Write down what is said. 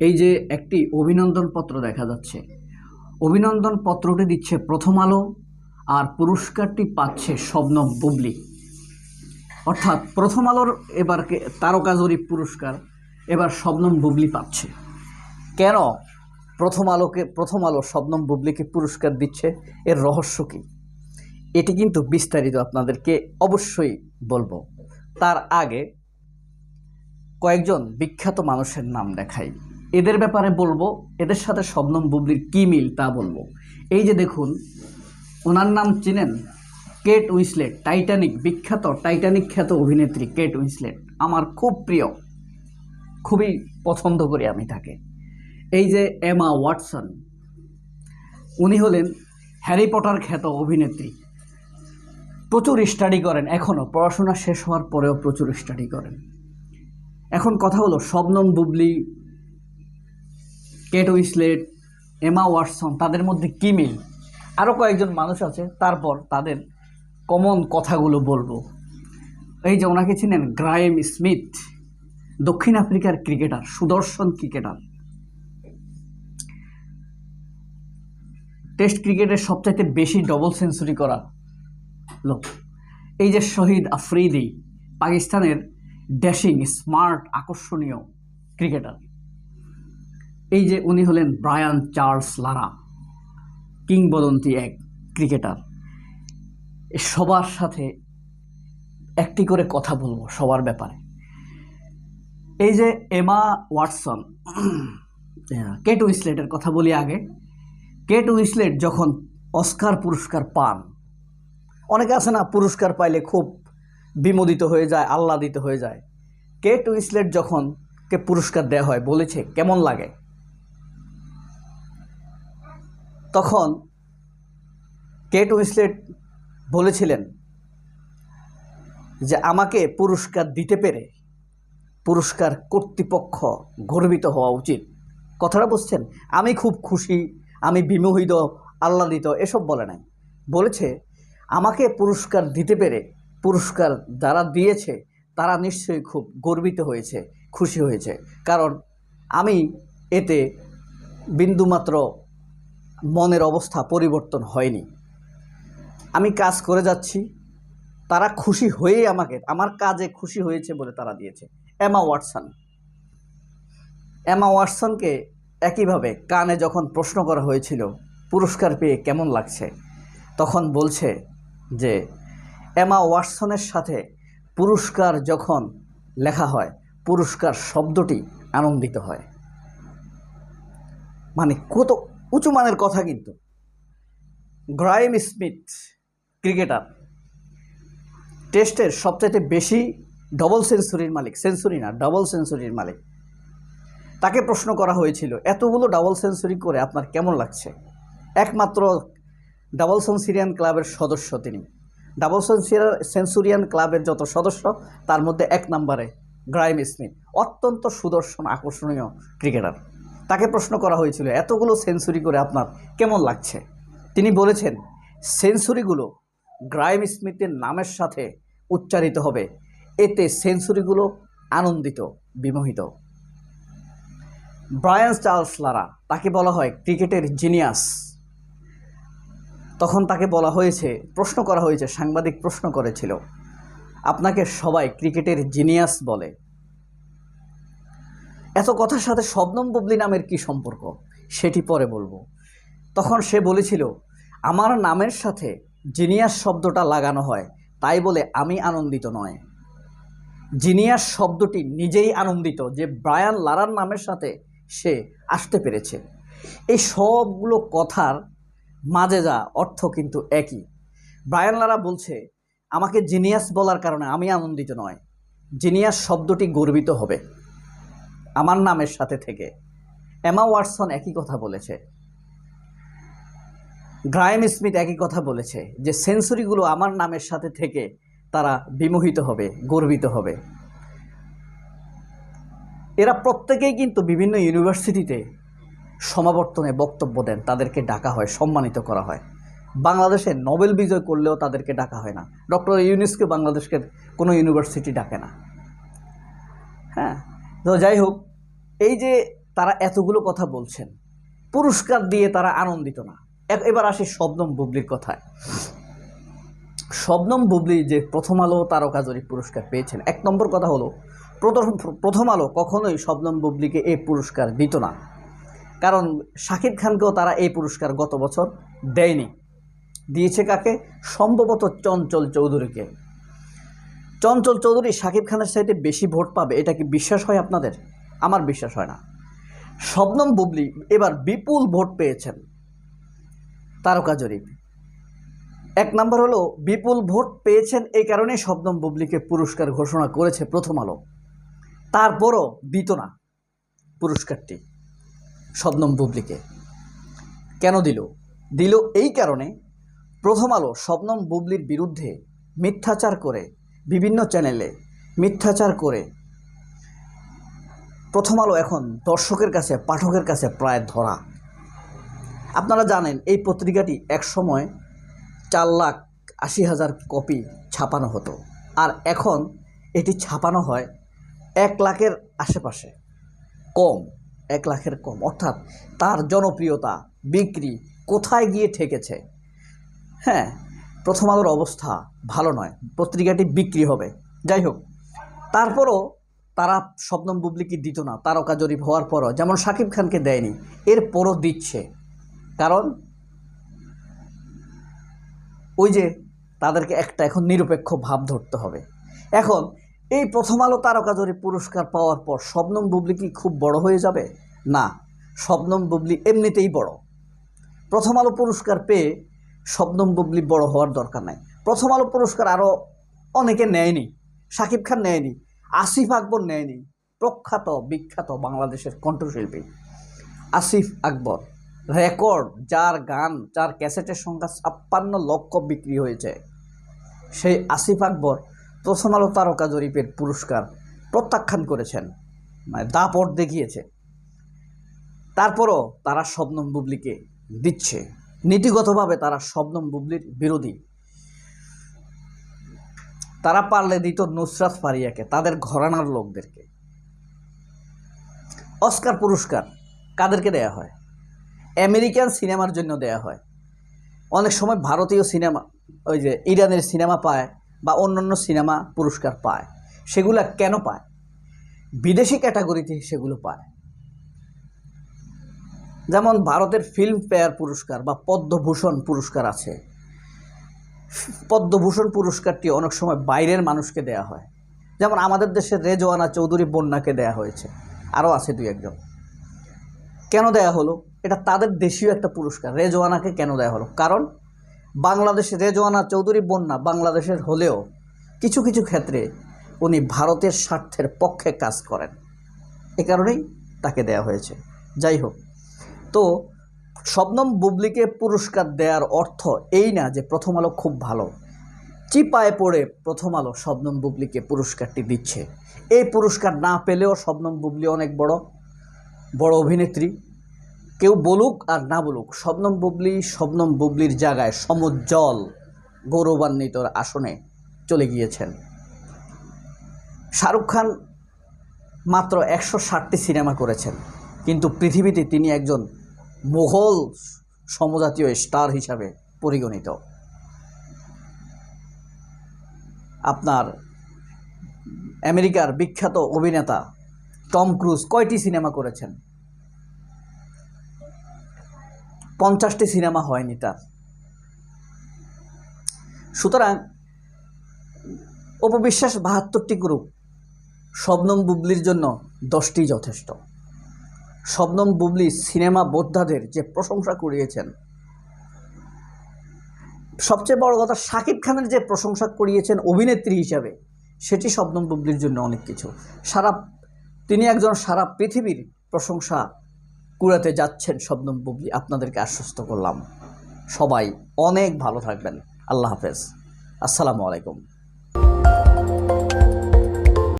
এই যে একটি অভিনন্দন পত্র দেখা যাচ্ছে, অভিনন্দন পত্রটি দিচ্ছে প্রথম আলো আর পুরস্কারটি পাচ্ছে শবনম বুবলি। অর্থাৎ প্রথম আলোর এবারকে তারকা জরিপ পুরস্কার এবার শবনম বুবলি পাচ্ছে। কেন প্রথম আলোকে, প্রথম আলো শবনম বুবলিকে পুরস্কার দিচ্ছে? এর রহস্য কী? এটি কিন্তু বিস্তারিত আপনাদেরকে অবশ্যই বলব। তার আগে কয়েকজন বিখ্যাত মানুষের নাম দেখাই। এদের ব্যাপারে বলব, এদের সাথে শবনম বুবলির কী মিল তা বলব। এই যে দেখুন, ওনার নাম চিনেন? কেট উইসলেট, টাইটানিক, বিখ্যাত টাইটানিক খ্যাত অভিনেত্রী কেট উইসলেট। আমার খুব প্রিয়। খুবই পছন্দ করি আমি তাকে। এই যে এমা ওয়াটসন, উনি হলেন হ্যারি পটার খ্যাত অভিনেত্রী। প্রচুর স্টাডি করেন এখনও পড়াশোনা শেষ হওয়ার পরেও প্রচুর স্টাডি করেন। এখন কথা হলো, Shabnam Bubly Kate Winslet, Emma Watson, তাদের মধ্যে কী মিল? আরও কয়েকজন মানুষ আছে, তারপর তাদের কমন কথাগুলো বলব। এই যে ওনাকে চিনেন গ্রায়েম স্মিথ, দক্ষিণ আফ্রিকার ক্রিকেটার, সুদর্শন ক্রিকেটার। টেস্ট ক্রিকেটের সবচাইতে বেশি ডবল সেঞ্চুরি করা লোক। এই যে শহীদ আফ্রিদি, পাকিস্তানের ড্যাশিং স্মার্ট আকর্ষণীয় ক্রিকেটার। এই যে উনি হলেন ব্রায়ান চার্লস লারা, কিংবদন্তি এক ক্রিকেটার। সবার সাথে একটি করে কথা বলব সবার ব্যাপারে। এই যে এমা ওয়াটসন, কেট উইসলেটের কথা বলি আগে। কেট উইসলেট যখন অস্কার পুরস্কার পান, অনেকে আছে না, পুরস্কার পাইলে খুব বিমোদিত হয়ে যায়, আহ্লাদিত হয়ে যায়। কেট উইসলেট যখন কে পুরস্কার দেওয়া হয় বলেছে, কেমন লাগে? তখন কেট উইসলেট বলেছিলেন যে আমাকে পুরস্কার দিতে পেরে পুরস্কার কর্তৃপক্ষ গর্বিত হওয়া উচিত। কথাটা বুঝছেন? আমি খুব খুশি, আমি বিমোহিত, আহ্লাদিত, এসব বলে নাই। বলেছে, আমাকে পুরস্কার দিতে পেরে পুরস্কার যারা দিয়েছে, তারা নিশ্চয়ই খুব গর্বিত হয়েছে, খুশি হয়েছে। কারণ আমি এতে বিন্দুমাত্র মনের অবস্থা পরিবর্তন হয়নি। আমি কাজ করে যাচ্ছি, তারা খুশি হয়েই আমাকে, আমার কাজে খুশি হয়েছে বলে তারা দিয়েছে। এমা ওয়াটসন। এমা ওয়াটসনকে একইভাবে কানে যখন প্রশ্ন করা হয়েছিল, পুরস্কার পেয়ে কেমন লাগছে? তখন বলছে যে, এমা ওয়াটসনের সাথে পুরস্কার যখন লেখা হয়, পুরস্কার শব্দটি আনন্দিত হয়। মানে কত উঁচু মানের কথা কিন্তু। Graeme Smith cricketer. টেস্টের সবচাইতে বেশি ডবল সেঞ্চুরির মালিক। সেঞ্চুরি না ডবল সেঞ্চুরির মালিক। তাকে প্রশ্ন করা হয়েছিল, এতগুলো ডাবল সেঞ্চুরি করে আপনার কেমন লাগছে? একমাত্র ডাবল সেঞ্চুরিয়ান ক্লাবের সদস্য তিনি। ডাবল সেঞ্চুরিয়ান ক্লাবের যত সদস্য, তার মধ্যে এক নম্বরে গ্রাইম স্মিথ। অত্যন্ত সুদর্শন, আকর্ষণীয় ক্রিকেটার। তাকে প্রশ্ন করা হয়েছিল, এতগুলো সেঞ্চুরি করে আপনার কেমন লাগছে? তিনি বলেছেন, সেঞ্চুরিগুলো গ্রাইম স্মিথের নামের সাথে উচ্চারিত হবে। এতে সেঞ্চুরিগুলো আনন্দিত, বিমোহিত। ব্রায়ান চার্লস লারা, তাকে বলা হয় ক্রিকেটের জিনিয়াস। তখন তাকে বলা হয়েছে, প্রশ্ন করা হয়েছে, সাংবাদিক প্রশ্ন করেছিল, আপনাকে সবাই ক্রিকেটের জিনিয়াস বলে। এত কথার সাথে শবনম বুবলি নামের কি সম্পর্ক? সেটি পরে বলব। তখন সে বলেছিল, আমার নামের সাথে জিনিয়াস শব্দটা লাগানো হয়, তাই বলে আমি আনন্দিত নয়। জিনিয়াস শব্দটি নিজেই আনন্দিত যে ব্রায়ান লারার নামের সাথে সে আসতে পেরেছে। এই সবগুলো কথার মাঝে যা অর্থ কিন্তু একই। ব্রায়ান লারা বলছে, আমাকে জিনিয়াস বলার কারণে আমি আনন্দিত নয়। জিনিয়াস শব্দটি গর্বিত হবে। আমার নামের সাথে থেকে। এমা ওয়াটসন একই কথা বলেছে। গ্রায়েম স্মিথ একই কথা বলেছে যে সেঞ্চুরিগুলো আমার নামের সাথে থেকে তারা বিমোহিত হবে, গর্বিত হবে। এরা প্রত্যেকেই কিন্তু বিভিন্ন ইউনিভার্সিটিতে সমাবর্তনে বক্তব্য দেন, তাদেরকে ডাকা হয়, সম্মানিত করা হয়। বাংলাদেশে নোবেল বিজয় করলেও তাদেরকে ডাকা হয় না। ডক্টর ইউনিসকে বাংলাদেশকে কোনো ইউনিভার্সিটি ডাকে না। হ্যাঁ? তো যাই হোক, এই যে তারা এতগুলো কথা বলছেন, পুরস্কার দিয়ে তারা আনন্দিত না। এবার আসি শবনম বুবলির কথায়। শবনম বুবলি যে প্রথম আলো তারকা জরিপ পুরস্কার পেয়েছেন, এক নম্বর কথা হলো, প্রথম প্রথম আলো কখনোই শবনম বুবলিকে এই পুরস্কার দিত না। কারণ শাকিব খানকেও তারা এই পুরস্কার গত বছর দেয়নি। দিয়েছে কাকে? সম্ভবত চঞ্চল চৌধুরীকে। চঞ্চল চৌধুরী শাকিব খানের সাইডে বেশি ভোট পাবে, এটা কি বিশ্বাস হয় আপনাদের? আমার বিশ্বাস হয় না। শবনম বুবলি এবার বিপুল ভোট পেয়েছেন। তারকা জরিপ। এক নম্বর হলো, বিপুল ভোট পেয়েছেন এই কারণে শবনম বুবলিকে পুরস্কার ঘোষণা করেছে প্রথম আলো। তারপরও দিত না পুরস্কারটি শবনম বুবলিকে। কেন দিল? দিল এই কারণে প্রথম আলো শবনম বুবলির বিরুদ্ধে মিথ্যাচার করে বিভিন্ন চ্যানেলে মিথ্যাচার করে। প্রথম আলো এখন দর্শকের কাছে, পাঠকের কাছে প্রায় ধরা। আপনারা জানেন, এই পত্রিকাটি এক সময় চার লাখ আশি হাজার কপি ছাপানো হতো। আর এখন এটি ছাপানো হয় এক লাখের আশেপাশে। কম, এক লাখের কম। অর্থাৎ তার জনপ্রিয়তা, বিক্রি কোথায় গিয়ে ঠেকেছে? হ্যাঁ প্রথম আলোর অবস্থা ভালো নয়, পত্রিকাটি বিক্রি হবে। যাই হোক, তারপরও তারা শবনম বুবলিকে দিত না, তারকা জরিপ হওয়ার পরও, যেমন শাকিব খানকে দেয়নি, এরপরও দিচ্ছে। কারণ ওই যে তাদেরকে একটা এখন নিরপেক্ষ ভাব ধরতে হবে। এখন, এই প্রথম আলো তারকা জরিপ পুরস্কার পাওয়ার পর শবনম বুবলি কি খুব বড় হয়ে যাবে? না শবনম বুবলি এমনিতেই বড়। প্রথম আলো পুরস্কার পেয়ে শবনম বুবলি বড় হওয়ার দরকার নাই। প্রথম আলো পুরস্কার আরও অনেকে নেয়নি। শাকিব খান নেয়নি। আসিফ আকবর নেয়নি। প্রখ্যাত, বিখ্যাত বাংলাদেশের কণ্ঠশিল্পী আসিফ আকবর। রেকর্ড, যার গান, যার ক্যাসেটের সংখ্যা ছাপ্পান্ন লক্ষ বিক্রি হয়েছে। সেই আসিফ আকবর প্রথম আলো তারকা জরিপের পুরস্কার প্রত্যাখ্যান করেছেন। মানে দাপট দেখিয়েছে। তারপরও তারা শবনম বুবলিকে দিচ্ছে। নীতিগতভাবে তারা শবনম বুবলির বিরোধী। তারা পারলে দিত নুসরাত ফারিয়াকে, তাদের ঘরানার লোকদেরকে। অস্কার পুরস্কার কাদেরকে দেয়া হয়? আমেরিকান সিনেমার জন্য দেয়া হয়। অনেক সময় ভারতীয় সিনেমা, ওই যে ইরানের সিনেমা পায় বা অন্যান্য সিনেমা পুরস্কার পায়, সেগুলো কেন পায়? বিদেশি ক্যাটাগরিতে সেগুলো পায়। যেমন ভারতের ফিল্ম ফেয়ার পুরস্কার বা পদ্মভূষণ পুরস্কার আছে। পদ্মভূষণ পুরস্কারটি অনেক সময় বাইরের মানুষকে দেয়া হয়। যেমন আমাদের দেশের রেজওয়ানা চৌধুরী বন্যাকে দেয়া হয়েছে। আরও আছে দুই একজন। কেন দেয়া হলো? এটা তাদের দেশীয় একটা পুরস্কার। রেজওয়ানাকে কেন দেয়া হলো? কারণ বাংলাদেশে রেজওয়ানা চৌধুরী বন্যা বাংলাদেশের হলেও কিছু কিছু ক্ষেত্রে উনি ভারতের স্বার্থের পক্ষে কাজ করেন। এ কারণেই তাকে দেয়া হয়েছে। যাই হোক তো শবনম বুবলিকে পুরস্কার দেওয়ার অর্থ এই না যে প্রথম আলো খুব ভালো। চিপায় পড়ে প্রথম আলো শবনম বুবলিকে পুরস্কারটি দিচ্ছে। এই পুরস্কার না পেলেও শবনম বুবলি অনেক বড় বড় অভিনেত্রী। কেউ বলুক আর না বলুক, শবনম বুবলি শবনম বুবলির জায়গায় সমুজ্জ্বল, গৌরবান্বিত আসনে চলে গিয়েছেন। শাহরুখ খান মাত্র একশো ষাটটি সিনেমা করেছেন, কিন্তু পৃথিবীতে তিনি একজন মোঘল সমজাতীয় স্টার হিসাবে পরিগণিত। আপনার আমেরিকার বিখ্যাত অভিনেতা টম ক্রুজ কয়টি সিনেমা করেছেন? পঞ্চাশটি সিনেমা হয়নি তার। সুতরাং অপবিশ্বাস বাহাত্তরটি গ্রুপ শবনম বুবলির জন্য দশটি যথেষ্ট। শবনম বুবলি সিনেমা বোদ্ধাদের যে প্রশংসা করিয়েছেন। সবচেয়ে বড় কথা, শাকিব খানের যে প্রশংসা করিয়েছেন অভিনেত্রী হিসাবে, সেটি শবনম বুবলির জন্য অনেক কিছু। সারা, তিনি একজন সারা পৃথিবীর প্রশংসা কুড়াতে যাচ্ছেন শবনম বুবলি। আপনাদেরকে আশ্বস্ত করলাম। সবাই অনেক ভালো থাকবেন। আল্লাহ হাফেজ। আসসালামু আলাইকুম।